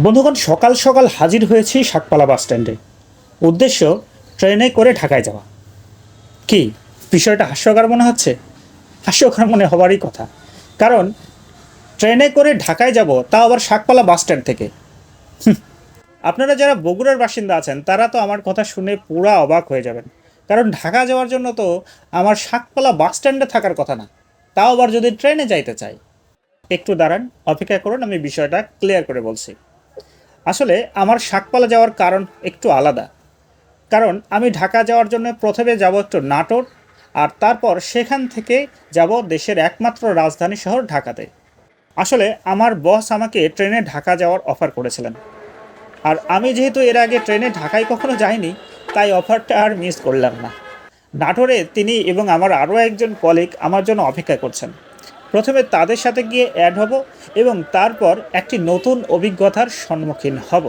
বন্ধুগণ, সকাল সকাল হাজির হয়েছি শাকপালা বাস স্ট্যান্ডে। উদ্দেশ্য, ট্রেনে করে ঢাকায় যাওয়া। কি, বিষয়টা হাস্যকর মনে হচ্ছে? হাস্যকর মনে হওয়ারই কথা। কারণ, ট্রেনে করে ঢাকায় যাব, তাও আবার শাকপালা বাস স্ট্যান্ড থেকে। আপনারা যারা বগুড়ার বাসিন্দা আছেন, তারা তো আমার কথা শুনে পুরা অবাক হয়ে যাবেন। কারণ, ঢাকা যাওয়ার জন্য তো আমার শাকপালা বাস স্ট্যান্ডে থাকার কথা না। তাও আবার যদি ট্রেনে যাইতে চাই। একটু দাঁড়ান, অপেক্ষা করুন, আমি বিষয়টা ক্লিয়ার করে বলছি। আসলে আমার শাকপালা যাওয়ার কারণ একটু আলাদা। কারণ আমি ঢাকা যাওয়ার জন্য প্রথমে যাব একটু নাটোর, আর তারপর সেখান থেকে যাব দেশের একমাত্র রাজধানী শহর ঢাকাতে। আসলে আমার বস আমাকে ট্রেনে ঢাকা যাওয়ার অফার করেছিলেন। আর আমি যেহেতু এর আগে ট্রেনে ঢাকায় কখনো যাইনি, তাই অফারটা আর মিস করলাম না। নাটোরে তিনি এবং আমার আরও একজন কলিগ আমার জন্য অপেক্ষা করছেন। প্রথমে তাদের সাথে গিয়ে অ্যাড হব এবং তারপর একটি নতুন অভিজ্ঞতার সম্মুখীন হব।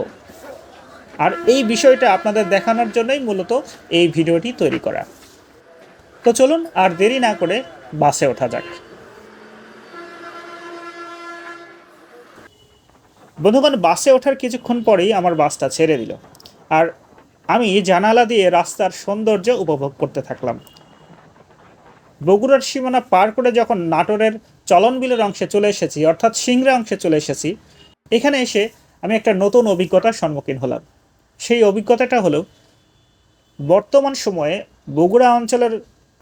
আর এই বিষয়টা আপনাদের দেখানোর জন্যই মূলত এই ভিডিওটি তৈরি করা। তো চলুন আর দেরি না করে বাসে ওঠা যাক। বন্ধুগণ, বাসে ওঠার কিছুক্ষণ পরেই আমার বাসটা ছেড়ে দিল। আর আমি জানালা দিয়ে রাস্তার সৌন্দর্য উপভোগ করতে থাকলাম। বগুড়ার সীমানা পার করে যখন নাটোরের চলনবিলের অংশে চলে এসেছি, অর্থাৎ সিংড়া অংশে চলে এসেছি, এখানে এসে আমি একটা নতুন অভিজ্ঞতার সম্মুখীন হলাম। সেই অভিজ্ঞতাটা হলো, বর্তমান সময়ে বগুড়া অঞ্চলের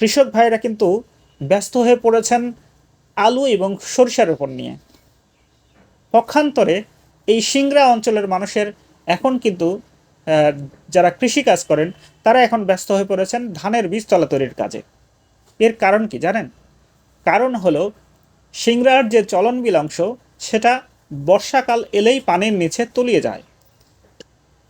কৃষক ভাইরা কিন্তু ব্যস্ত হয়ে পড়েছেন আলু এবং সরিষার উপর নিয়ে। পক্ষান্তরে এই সিংড়া অঞ্চলের মানুষের এখন কিন্তু যারা কৃষিকাজ করেন, তারা এখন ব্যস্ত হয়ে পড়েছেন ধানের বীজতলা তৈরির কাজে। এর কারণ কি জানেন? কারণ হলো সিংড়ার যে চলনবিল অংশ সেটা বর্ষাকাল এলেই পানির নিচে তলিয়ে যায়।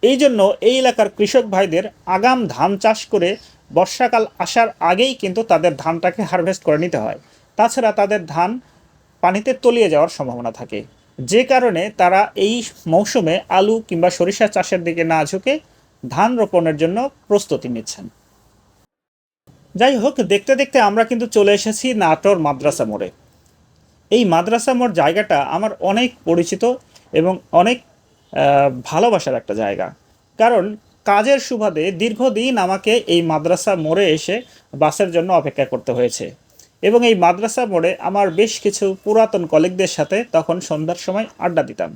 এই জন্য এই এলাকার কৃষক ভাইদের আগাম ধান চাষ করে বর্ষাকাল আসার আগেই কিন্তু তাদের ধানটাকে হারভেস্ট করে নিতে হয়। তাছাড়া তাদের ধান পানিতে তলিয়ে যাওয়ার সম্ভাবনা থাকে। যে কারণে তারা এই মৌসুমে আলু কিংবা সরিষা চাষের দিকে না ঝুঁকে ধান রোপণের জন্য প্রস্তুতি নিচ্ছেন। যাই হোক দেখতে দেখতে আমরা কিন্তু চলে এসেছি নাটোর মাদ্রাসা মোড়ে। এই মাদ্রাসা মোড় জায়গাটা আমার অনেক পরিচিত এবং অনেক ভালোবাসার একটা জায়গা। কারণ কাজের সুবাদে দীর্ঘদিন আমাকে এই মাদ্রাসা মোড়ে এসে বাসের জন্য অপেক্ষা করতে হয়েছে। এবং এই মাদ্রাসা মোড়ে আমার বেশ কিছু পুরাতন কলিগদের সাথে তখন সন্ধ্যার সময় আড্ডা দিতাম।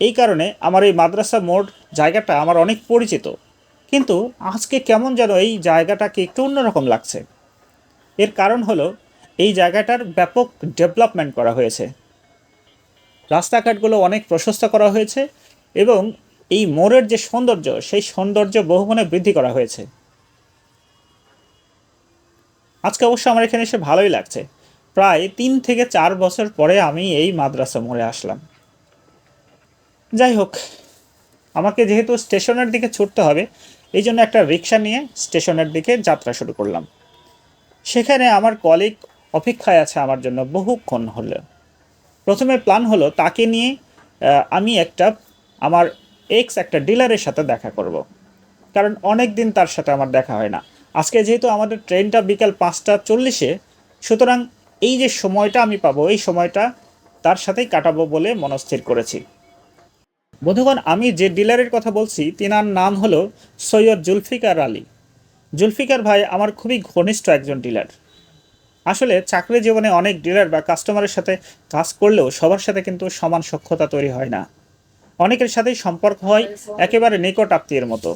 এই কারণে আমার এই মাদ্রাসা মোড় জায়গাটা আমার অনেক পরিচিত। কিন্তু আজকে কেমন যেন এই জায়গাটাকে একটু অন্যরকম লাগছে। এর কারণ হলো, এই জায়গাটার ব্যাপক ডেভেলপমেন্ট করা হয়েছে। রাস্তাঘাটগুলো অনেক প্রশস্ত করা হয়েছে এবং এই মোড়ের যে সৌন্দর্য, সেই সৌন্দর্য বহুগুণে বৃদ্ধি করা হয়েছে। আজকে অবশ্য আমার এখানে এসে ভালোই লাগছে। প্রায় তিন থেকে চার বছর পরে আমি এই মাদ্রাসা মোড়ে আসলাম। যাই হোক, আমাকে যেহেতু স্টেশনের দিকে ছুটতে হবে এই জন্য একটা রিক্সা নিয়ে স্টেশনের দিকে যাত্রা শুরু করলাম। সেখানে আমার কলিগ অপেক্ষায় আছে আমার জন্য বহুক্ষণ হলো। প্রথমে প্ল্যান হলো তাকে নিয়ে আমি একটা, আমার এক্স একটা ডিলারের সাথে দেখা করব। কারণ অনেক দিন তার সাথে আমার দেখা হয় না। আজকে যেহেতু আমাদের ট্রেনটা বিকাল পাঁচটা চল্লিশে, সুতরাং এই যে সময়টা আমি পাবো, এই সময়টা তার সাথেই কাটাবো বলে মনস্থির করেছি। বন্ধুগণ, আমি যে ডিলারের কথা বলছি, তিনার নাম হলো সৈয়দ জুলফিকার আলী। জুলফিকার ভাই আমার খুবই ঘনিষ্ঠ একজন ডিলার। আসলে চাকরি জীবনে অনেক ডিলার বা কাস্টমারের সাথে কাজ করলেও সবার সাথে কিন্তু সমান সক্ষতা তৈরি হয় না। অনেকের সাথেই সম্পর্ক হয় একেবারে নিকট আত্মীয়ের মতো।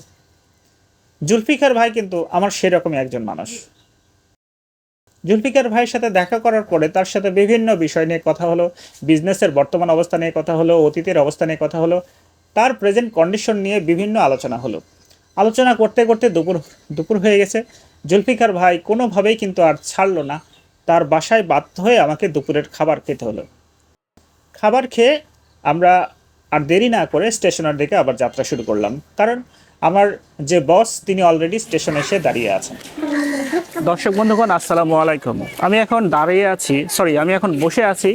জুলফিকার ভাই কিন্তু আমার সেরকমই একজন মানুষ। জুলফিকার ভাইয়ের সাথে দেখা করার পরে তার সাথে বিভিন্ন বিষয় নিয়ে কথা হলো বিজনেসের বর্তমান অবস্থা নিয়ে কথা হলো, অতীতের অবস্থা নিয়ে কথা হলো, তার প্রেজেন্ট কন্ডিশন নিয়ে বিভিন্ন আলোচনা হলো। আলোচনা করতে করতে দুপুর দুপুর হয়ে গেছে। জুলফিকার ভাই কোনোভাবেই কিন্তু আর ছাড়লো না। তার বাসায় বাধ্য হয়ে আমাকে দুপুরের খাবার খেতে হলো। খাবার খেয়ে আমরা আর দেরি না করে স্টেশনের দিকে আবার যাত্রা শুরু করলাম। কারণ আমার যে বস তিনি অলরেডি স্টেশনে এসে দাঁড়িয়ে আছেন। দর্শক বন্ধুগণ, আসসালামু আলাইকুম। আমি এখন দাঁড়িয়ে আছি সরি আমি এখন বসে আছি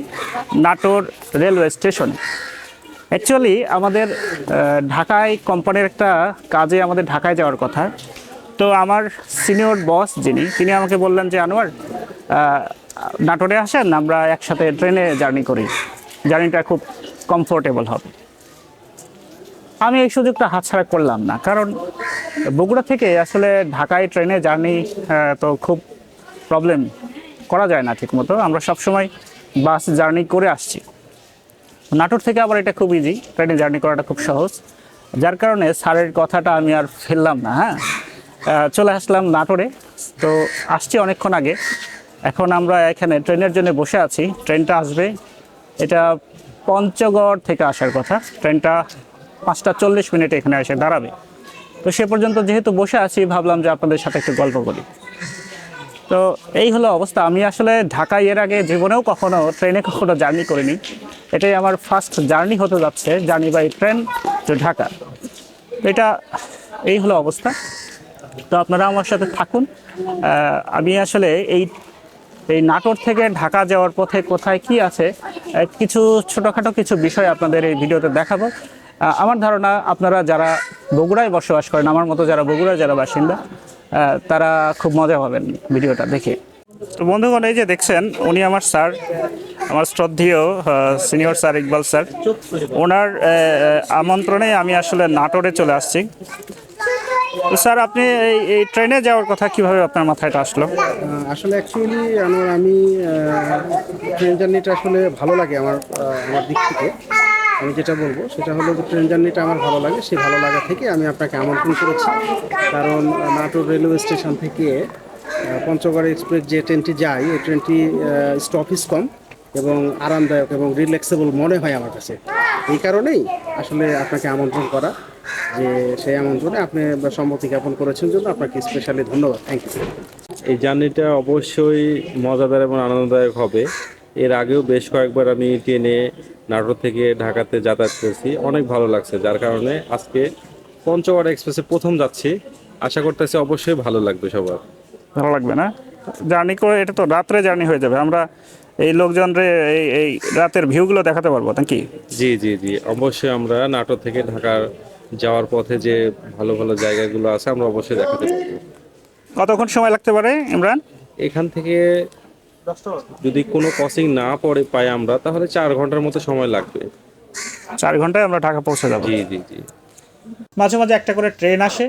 নাটোর রেলওয়ে স্টেশন। অ্যাকচুয়ালি আমাদের ঢাকায় কোম্পানির একটা কাজে আমাদের ঢাকায় যাওয়ার কথা। তো আমার সিনিয়র বস যিনি, তিনি আমাকে বললেন যে, আনোয়ার নাটোরে আসেন, আমরা একসাথে ট্রেনে জার্নি করি। জার্নিটা খুব কমফোর্টেবল হবে। আমি এই সুযোগটা হাতছাড়া করলাম না, কারণ বগুড়া থেকে আসলে ঢাকায় ট্রেনে জার্নি তো খুব প্রবলেম করা যায় না ঠিকমতো। আমরা সবসময় বাস জার্নি করে আসছি। নাটোর থেকে আবার এটা খুব ইজি ট্রেনে জার্নি করাটা খুব সহজ। যার কারণে স্যারের কথাটা আমি আর ফেললাম না হ্যাঁ? চলে আসলাম নাটোরে। তো আসছি অনেকক্ষণ আগে। এখন আমরা এখানে ট্রেনের জন্য বসে আছি। ট্রেনটা আসবে। এটা পঞ্চগড় থেকে আসার কথা। ট্রেনটা পাঁচটা চল্লিশ মিনিটে এখানে এসে দাঁড়াবে। তো সে পর্যন্ত যেহেতু বসে আছি, ভাবলাম যে আপনাদের সাথে একটু গল্প করি। তো এই হলো অবস্থা। আমি আসলে ঢাকায় এর আগে জীবনেও কখনো ট্রেনে কখনো জার্নি করিনি। এটাই আমার ফার্স্ট জার্নি হতে যাচ্ছে, journey by train to Dhaka. এটা, এই হলো অবস্থা। তো আপনারা আমার সাথে থাকুন। আমি আসলে এই এই নাটোর থেকে ঢাকা যাওয়ার পথে কোথায় কি আছে কিছু ছোটোখাটো কিছু বিষয় আপনাদের এই ভিডিওতে দেখাবো। আমার ধারণা আপনারা যারা বগুড়ায় বসবাস করেন আমার মতো যারা বগুড়ায় যারা বাসিন্দা তারা খুব মজা পাবেন ভিডিওটা দেখে। তো বন্ধুগণ এই যে দেখছেন উনি আমার স্যার আমার শ্রদ্ধেয় সিনিয়র স্যার ইকবাল স্যার। ওনার আমন্ত্রণে আমি আসলে নাটোরে চলে আসছি। তো স্যার আপনি এই এই ট্রেনে যাওয়ার কথা কীভাবে আপনার মাথায়টা আসলো? আসলে অ্যাকচুয়ালি আমার আমি ট্রেন জার্নিটা আসলে ভালো লাগে আমার আমার দিক থেকে। আমি যেটা বলব, সেটা হলো যে ট্রেন জার্নিটা আমার ভালো লাগে, সেই ভালো লাগা থেকে আমি আপনাকে আমন্ত্রণ করেছি। কারণ নাটোর রেলওয়ে স্টেশন থেকে পঞ্চগড় এক্সপ্রেস যে ট্রেনটি যায়, এই ট্রেনটি স্টপেজ কম এবং আরামদায়ক এবং রিল্যাক্সেবল মনে হয় আমার কাছে। এই কারণেই আসলে আপনাকে আমন্ত্রণ করা যে সেই আমন্ত্রণে আপনি সম্মতি জ্ঞাপন করেছেন জন্য আপনাকে স্পেশালি ধন্যবাদ। থ্যাংক ইউ এই জার্নিটা অবশ্যই মজাদার এবং আনন্দদায়ক হবে। এর আগেও বেশ কয়েকবার আমি ট্রেনে নাটোর থেকে ঢাকাতে যাতায়াত করেছি। অনেক ভালো লাগছে যার কারণে আজকে পঞ্চগড় এক্সপ্রেসে প্রথম যাচ্ছি। আশা করতেছি অবশ্যই ভালো লাগবে সবার। ভালো লাগবে না? জার্নি করে এটা তো রাত্রে জার্নি হয়ে যাবে। আমরা এই লোকজনরে এই এই রাতের ভিউগুলো দেখাতে পারব নাকি? জি জি জি। অবশ্যই আমরা নাটোর থেকে ঢাকার যাওয়ার পথে যে ভালো ভালো জায়গাগুলো আছে আমরা অবশ্যই দেখাতে পারব। কতক্ষণ সময় লাগতে পারে ইমরান? এখান থেকে যদি কোনো ক্রসিং না পড়ে পাই আমরা তাহলে চার ঘণ্টার মতো সময় লাগবে। চার ঘন্টায় আমরা ঢাকা পৌঁছে যাব। জি জি জি। মাঝে মাঝে একটা করে ট্রেন আসে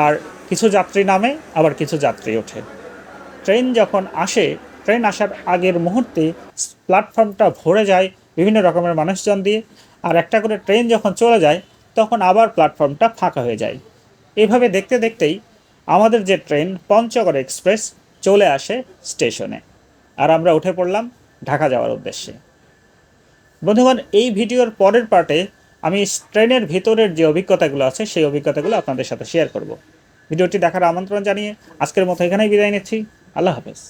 আর কিছু যাত্রী নামে আবার কিছু যাত্রী ওঠে। ট্রেন যখন আসে ট্রেন আসার আগের মুহূর্তে প্ল্যাটফর্মটা ভরে যায় বিভিন্ন রকমের মানুষজন দিয়ে আর একটা করে ট্রেন যখন চলে যায় তখন আবার প্ল্যাটফর্মটা ফাঁকা হয়ে যায়। এভাবে দেখতে দেখতেই আমাদের যে ট্রেন পঞ্চগড় এক্সপ্রেস চলে আসে স্টেশনে। আর আমরা উঠে পড়লাম ঢাকা যাওয়ার উদ্দেশ্যে। বন্ধুগণ, এই ভিডিওর পরের পার্টে আমি ট্রেনের ভিতরের যে অভিজ্ঞতাগুলো আছে, সেই অভিজ্ঞতাগুলো আপনাদের সাথে শেয়ার করব। ভিডিওটি দেখার আমন্ত্রণ জানিয়ে আজকের মতো এখানেই বিদায় নিচ্ছি। আল্লাহ হাফেজ।